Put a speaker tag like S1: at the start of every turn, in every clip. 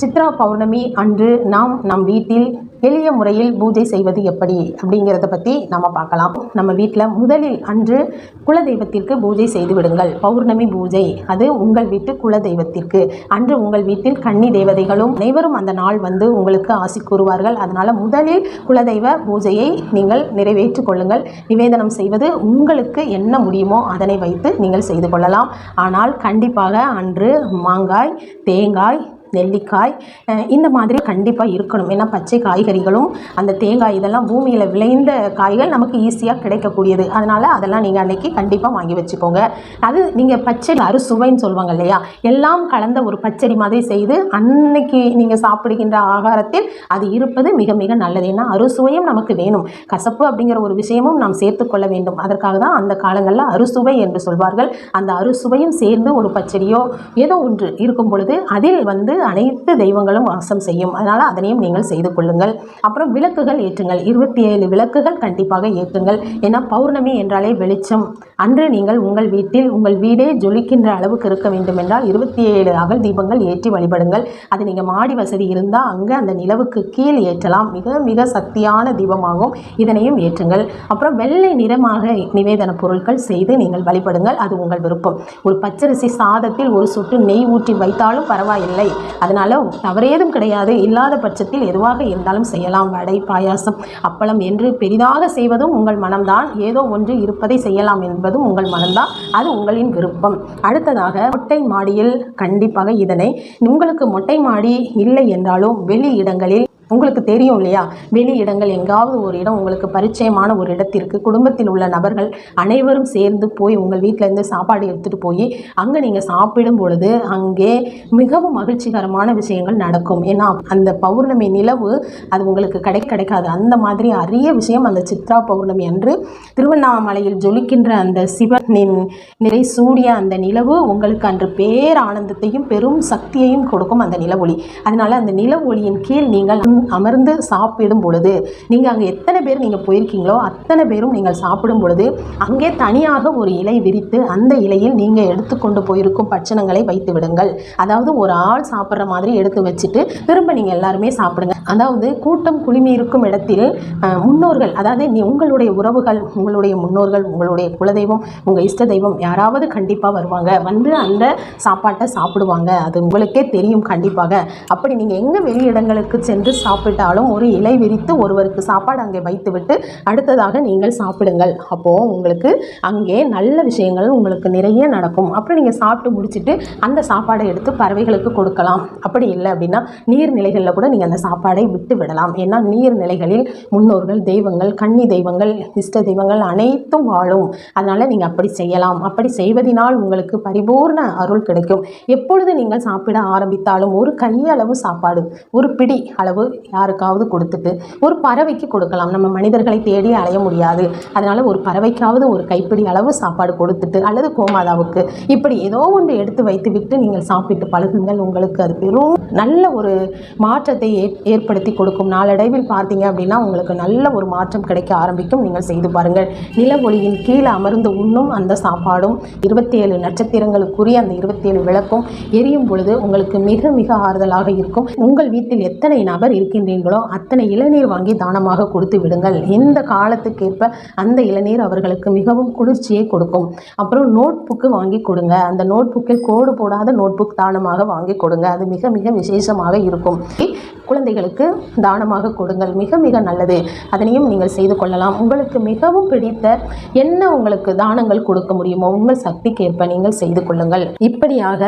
S1: சித்ரா பௌர்ணமி அன்று நாம் நம் வீட்டில் எளிய முறையில் பூஜை செய்வது எப்படி அப்படிங்கிறத பற்றி நம்ம பார்க்கலாம். நம்ம வீட்டில் முதலில் அன்று குலதெய்வத்திற்கு பூஜை செய்து விடுங்கள். பௌர்ணமி பூஜை அது உங்கள் வீட்டு குலதெய்வத்திற்கு. அன்று உங்கள் வீட்டில் கன்னி தேவதைகளும் அனைவரும் அந்த நாள் வந்து உங்களுக்கு ஆசி கூறுவார்கள். அதனால் முதலில் குலதெய்வ பூஜையை நீங்கள் நிறைவேற்றிக் கொள்ளுங்கள். நிவேதனம் செய்வது உங்களுக்கு என்ன முடியுமோ அதனை வைத்து நீங்கள் செய்து கொள்ளலாம். ஆனால் கண்டிப்பாக அன்று மாங்காய் தேங்காய் நெல்லிக்காய் இந்த மாதிரி கண்டிப்பாக இருக்கணும். ஏன்னா பச்சை காய்கறிகளும் அந்த தேங்காய் இதெல்லாம் பூமியில் விளைந்த காய்கள் நமக்கு ஈஸியாக கிடைக்கக்கூடியது. அதனால் அதெல்லாம் நீங்கள் அன்றைக்கி கண்டிப்பாக வாங்கி வச்சுக்கோங்க. அது நீங்கள் பச்சை அறுசுவைன்னு சொல்லுவாங்க இல்லையா? எல்லாம் கலந்த ஒரு பச்சடி மாதிரி செய்து அன்னைக்கு நீங்கள் சாப்பிடுகின்ற ஆகாரத்தில் அது இருப்பது மிக மிக நல்லது. ஏன்னா அறுசுவையும் நமக்கு வேணும். கசப்பு அப்படிங்கிற ஒரு விஷயமும் நாம் சேர்த்துக்கொள்ள வேண்டும். அதற்காக தான் அந்த காலங்களில் அறுசுவை என்று சொல்வார்கள். அந்த அறுசுவையும் சேர்ந்து ஒரு பச்சடியோ ஏதோ ஒன்று இருக்கும் பொழுது அதில் வந்து அனைத்து தெய்வங்களும் வாசம் செய்யும். அதனால் அதனையும் நீங்கள் செய்து கொள்ளுங்கள். அப்புறம் விளக்குகள் ஏற்றுங்கள். இருபத்தி ஏழு விளக்குகள் கண்டிப்பாக ஏற்றுங்கள். ஏன்னா பௌர்ணமி என்றாலே வெளிச்சம். அன்று நீங்கள் உங்கள் வீட்டில் உங்கள் வீடே ஜொலிக்கின்ற அளவுக்கு இருக்க வேண்டும் என்றால் இருபத்தி ஏழு அகல் தீபங்கள் ஏற்றி வழிபடுங்கள். அது நீங்கள் மாடி வசதி இருந்தால் அங்கே அந்த நிலவுக்கு கீழ் ஏற்றலாம். மிக மிக சக்தியான தீபமாகும் இதனையும் ஏற்றுங்கள். அப்புறம் வெள்ளை நிறமாக நிவேதன பொருட்கள் செய்து நீங்கள் வழிபடுங்கள். அது உங்கள் விருப்பம். ஒரு பச்சரிசி சாதத்தில் ஒரு சொட்டு நெய் ஊற்றி வைத்தாலும் பரவாயில்லை. அதனால் தவறேதும் கிடையாது. இல்லாத பட்சத்தில் எதுவாக இருந்தாலும் செய்யலாம். வடை பாயாசம் அப்பளம் என்று பெரிதாக செய்வதும் உங்கள் மனம்தான். ஏதோ ஒன்று இருப்பதை செய்யலாம் என்பதும் உங்கள் மனம்தான். அது உங்களின் விருப்பம். அடுத்ததாக மொட்டை மாடியில் கண்டிப்பாக இதனை உங்களுக்கு மொட்டை மாடி இல்லை என்றாலும் வெளி இடங்களில் உங்களுக்கு தெரியும் இல்லையா? வெளி இடங்கள் எங்காவது ஒரு இடம் உங்களுக்கு பரிச்சயமான ஒரு இடத்திற்கு குடும்பத்தில் உள்ள நபர்கள் அனைவரும் சேர்ந்து போய் உங்கள் வீட்டிலேருந்து சாப்பாடு எடுத்துகிட்டு போய் அங்கே நீங்கள் சாப்பிடும் பொழுது அங்கே மிகவும் மகிழ்ச்சிகரமான விஷயங்கள் நடக்கும். ஏன்னா அந்த பௌர்ணமி நிலவு அது உங்களுக்கு கிடை கிடைக்காது. அந்த மாதிரி அரிய விஷயம் அந்த சித்ரா பௌர்ணமி அன்று திருவண்ணாமலையில் ஜொலிக்கின்ற அந்த சிவனின் நிறை சூடிய அந்த நிலவு உங்களுக்கு அன்று பேர் ஆனந்தத்தையும் பெரும் சக்தியையும் கொடுக்கும் அந்த நிலவொளி. அதனால் அந்த நிலவொளியின் கீழ் நீங்கள் அமர்ந்து சாப்பிடும் பொழுது நீங்கள் அங்கே எத்தனை பேர் நீங்கள் போயிருக்கீங்களோ அத்தனை பேரும் நீங்கள் சாப்பிடும் பொழுது அங்கே தனியாக ஒரு இலை விரித்து அந்த இலையில் நீங்கள் எடுத்துக்கொண்டு போயிருக்கும் பட்சணங்களை வைத்து விடுங்கள். அதாவது ஒரு ஆள் சாப்பிட்ற மாதிரி எடுத்து வச்சுட்டு திரும்ப நீங்கள் எல்லாருமே சாப்பிடுங்க. அதாவது கூட்டம் குழுமி இருக்கும் இடத்தில் முன்னோர்கள் அதாவது நீ உங்களுடைய உறவுகள் உங்களுடைய முன்னோர்கள் உங்களுடைய குலதெய்வம் உங்கள் இஷ்ட தெய்வம் யாராவது கண்டிப்பாக வருவாங்க. வந்து அந்த சாப்பாட்டை சாப்பிடுவாங்க. அது உங்களுக்கே தெரியும் கண்டிப்பாக. அப்படி நீங்கள் எங்கே வெளி இடங்களுக்கு சென்று சாப்பிட்டாலும் ஒரு இலை விரித்து ஒருவருக்கு சாப்பாடு அங்கே வைத்துவிட்டு அடுத்ததாக நீங்கள் சாப்பிடுங்கள். அப்போது உங்களுக்கு அங்கே நல்ல விஷயங்கள் உங்களுக்கு நிறைய நடக்கும். அப்புறம் நீங்கள் சாப்பிட்டு முடிச்சிட்டு அந்த சாப்பாடை எடுத்து பறவைகளுக்கு கொடுக்கலாம். அப்படி இல்லை அப்படின்னா நீர்நிலைகளில் கூட நீங்கள் அந்த சாப்பாடை விட்டு விடலாம். ஏன்னா நீர்நிலைகளில் முன்னோர்கள் தெய்வங்கள் கன்னி தெய்வங்கள் இஷ்ட தெய்வங்கள் அனைத்தும் வாழும். அதனால் நீங்கள் அப்படி செய்யலாம். அப்படி செய்வதனால் உங்களுக்கு பரிபூர்ண அருள் கிடைக்கும். எப்பொழுது நீங்கள் சாப்பிட ஆரம்பித்தாலும் ஒரு கையளவு சாப்பாடு ஒரு பிடி அளவு யாருக்காவது கொடுத்துட்டு ஒரு பறவைக்கு கொடுக்கலாம். நம்ம மனிதர்களை தேடி அலைய முடியாது. அதனால் ஒரு பறவைக்காவது ஒரு கைப்பிடி அளவு சாப்பாடு கொடுத்துட்டு அல்லது கோமாதாவுக்கு இப்படி ஏதோ ஒன்று எடுத்து வைத்து விட்டு நீங்கள் சாப்பிட்டு பழகுங்கள். உங்களுக்கு அது பெரும் நல்ல ஒரு மாற்றத்தை ஏற்- ஏற்படுத்தி கொடுக்கும். நாளடைவில் பார்த்தீங்க அப்படின்னா உங்களுக்கு நல்ல ஒரு மாற்றம் கிடைக்க ஆரம்பிக்கும். நீங்கள் செய்து பாருங்கள். நில ஒளியின் கீழே அமர்ந்து உண்ணும் அந்த சாப்பாடும் இருபத்தி ஏழு நட்சத்திரங்களுக்குரிய அந்த இருபத்தி ஏழு விளக்கும் எரியும் பொழுது உங்களுக்கு மிக மிக ஆறுதலாக இருக்கும். உங்கள் வீட்டில் எத்தனை நபர் இருக்கின்றீர்களோ அத்தனை இளநீர் வாங்கி தானமாக கொடுத்து விடுங்கள். இந்த காலத்துக்கேற்ப அந்த இளநீர் அவர்களுக்கு மிகவும் குளிர்ச்சியை கொடுக்கும். அப்புறம் நோட் புக்கு வாங்கி கொடுங்க. அந்த நோட் புக்கில் கோடு போடாத நோட் புக் தானமாக வாங்கி கொடுங்க. அது மிக மிக விசேஷமாக இருக்கும். குழந்தைகளுக்கு தானமாக கொடுங்கள். மிக மிக நல்லது. அதனையும் நீங்கள் செய்து கொள்ளலாம். உங்களுக்கு மிகவும் பிடித்த என்ன உங்களுக்கு தானங்கள் கொடுக்க முடியுமோ உங்கள் சக்திக்கேற்ப நீங்கள் செய்து கொள்ளுங்கள். இப்படியாக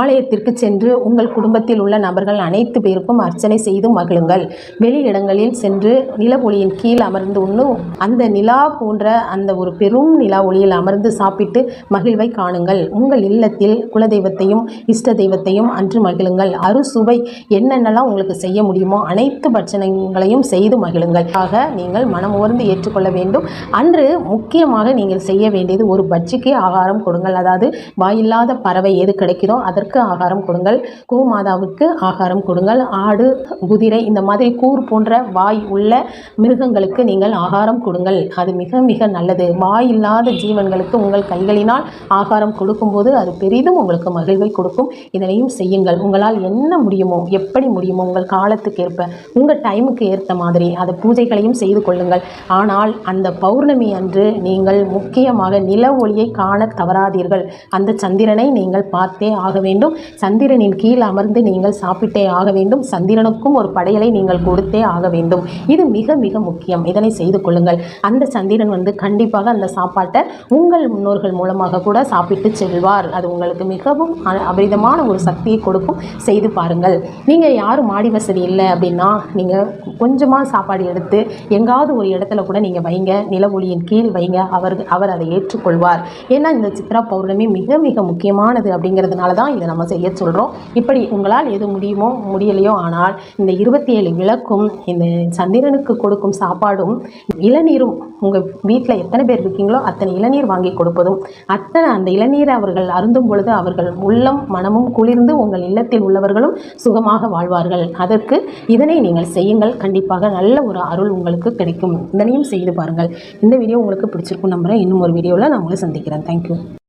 S1: ஆலயத்திற்கு சென்று உங்கள் குடும்பத்தில் உள்ள நபர்கள் அனைத்து பேருக்கும் அர்ச்சனை செய்து மகிழுங்கள். வெளி இடங்களில் சென்று நில ஒளியின் கீழ் அமர்ந்து உண்ணும் அந்த நிலா போன்ற அந்த ஒரு பெரும் நிலா ஒளியில் அமர்ந்து சாப்பிட்டு மகிழ்வை காணுங்கள். உங்கள் இல்லத்தில் குலதெய்வத்தையும் இஷ்ட தெய்வத்தையும் அன்று மகிழுங்கள். அறுசுவை என்னென்னலாம் உங்களுக்கு செய்ய முடியுமோ அனைத்து பட்சணங்களையும் செய்து மகிழுங்கள். ஆக நீங்கள் மனமுவர்ந்து ஏற்றுக்கொள்ள வேண்டும். அன்று முக்கியமாக நீங்கள் செய்ய வேண்டியது ஒரு பட்சிக்கு ஆகாரம் கொடுங்கள். அதாவது வாயில்லாத பறவை எது கிடைக்கிறோ அதற்கு அதற்கு ஆகாரம் கொடுங்கள். கோமாதாவுக்கு ஆகாரம் கொடுங்கள். ஆடு குதிரை இந்த மாதிரி கூர் போன்ற வாய் உள்ள மிருகங்களுக்கு நீங்கள் ஆகாரம் கொடுங்கள். அது மிக மிக நல்லது. வாய் இல்லாத ஜீவன்களுக்கு உங்கள் கைகளினால் ஆகாரம் கொடுக்கும்போது அது பெரிதும் உங்களுக்கு மகிழ்வை கொடுக்கும். இதனையும் செய்யுங்கள். உங்களால் என்ன முடியுமோ எப்படி முடியுமோ உங்கள் காலத்துக்கு ஏற்ப உங்கள் டைமுக்கு ஏற்ற மாதிரி அது பூஜைகளையும் செய்து கொள்ளுங்கள். ஆனால் அந்த பௌர்ணமி அன்று நீங்கள் முக்கியமாக நில ஒளியை காண தவறாதீர்கள். அந்த சந்திரனை நீங்கள் பார்த்தே ஆக வேண்டும் சந்திரனின் கீழ் அமர்ந்து நீங்கள் சாப்பிட்டே ஆக வேண்டும். சந்திரனுக்கும் ஒரு படையலை நீங்கள் கொடுத்தே ஆக வேண்டும். இது மிக மிக முக்கியம். இதனை செய்து கொள்ளுங்கள். அந்த சந்திரன் வந்து கண்டிப்பாக அந்த சாப்பாட்டை உங்கள் முன்னோர்கள் மூலமாக கூட சாப்பிட்டு செல்வார். அது உங்களுக்கு மிகவும் அ- அபரிதமான ஒரு சக்தியை கொடுக்கும். செய்து பாருங்கள். நீங்கள் யாரும் மாடி வசதி இல்லை அப்படின்னா நீங்கள் கொஞ்சமாக சாப்பாடு எடுத்து எங்காவது ஒரு இடத்துல கூட நீங்கள் வைங்க. நில ஒளியின் கீழ் வைங்க. அவர் அவர் அதை ஏற்றுக்கொள்வார். ஏன்னா இந்த சித்ரா பௌர்ணமி மிக மிக முக்கியமானது அப்படிங்கிறதுனால தான் இதை நம்ம செய்ய சொல்கிறோம் இப்படி உங்களால் எது முடியுமோ முடியலையோ ஆனால் இந்த இருபத்தி ஏழு விளக்கும் இந்த சந்திரனுக்கு கொடுக்கும் சாப்பாடும் இளநீரும் உங்கள் வீட்டில் எத்தனை பேர் இருக்கீங்களோ அத்தனை இளநீர் வாங்கி கொடுப்பதும் அத்தனை அந்த இளநீரை அவர்கள் அருந்தும் பொழுது அவர்கள் உள்ளம் மனமும் குளிர்ந்து உங்கள் இல்லத்தில் உள்ளவர்களும் சுகமாக வாழ்வார்கள். அதற்கு இதனை நீங்கள் செய்யுங்கள். கண்டிப்பாக நல்ல ஒரு அருள் உங்களுக்கு கிடைக்கும். இதனையும் செய்து பாருங்கள். இந்த வீடியோ உங்களுக்கு பிடிச்சிருக்கும் நம்புகிறேன் இன்னும் ஒரு வீடியோவில் நான் உங்களை சந்திக்கிறேன். தேங்க்யூ